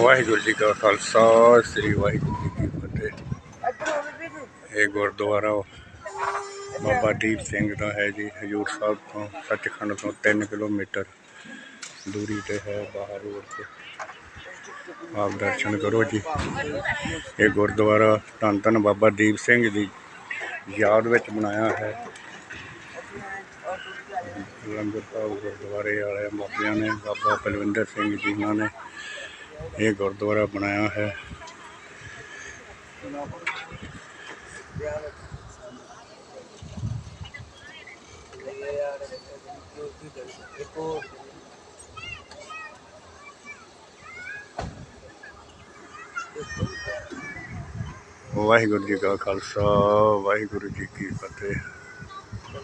ਵਾਹਿਗੁਰੂ ਜੀ ਕਾ ਖਾਲਸਾ, ਸ੍ਰੀ ਵਾਹਿਗੁਰੂ ਜੀ ਕੀ ਫਤਿਹ। ਇਹ ਗੁਰਦੁਆਰਾ ਬਾਬਾ ਦੀਪ ਸਿੰਘ ਦਾ ਹੈ ਜੀ, ਹਜੂਰ ਸਾਹਿਬ ਤੋਂ ਸੱਚਖੰਡ ਤੋਂ 3 ਕਿਲੋਮੀਟਰ ਦੂਰੀ ਤੇ ਹੈ, ਬਾਹਰ ਰੋਡ ਤੇ। ਆਪ ਦਰਸ਼ਨ ਕਰੋ ਜੀ। ਇਹ ਗੁਰਦੁਆਰਾ ਧੰਨ ਧੰਨ ਬਾਬਾ ਦੀਪ ਸਿੰਘ ਦੀ ਯਾਦ ਵਿੱਚ ਬਣਾਇਆ ਹੈ। ਲੰਗਰ ਸਾਹਿਬ ਗੁਰਦੁਆਰੇ ਵਾਲੇ ਮਾਪਿਆਂ ਨੇ, ਬਾਬਾ ਬਲਵਿੰਦਰ ਸਿੰਘ ਜੀ ਉਹਨਾਂ ਨੇ ਇਹ ਗੁਰਦੁਆਰਾ ਬਣਾਇਆ ਹੈ। ਵਾਹਿਗੁਰੂ ਜੀ ਕਾ ਖਾਲਸਾ ਵਾਹਿਗੁਰੂ ਜੀ ਕੀ ਫਤਿਹ।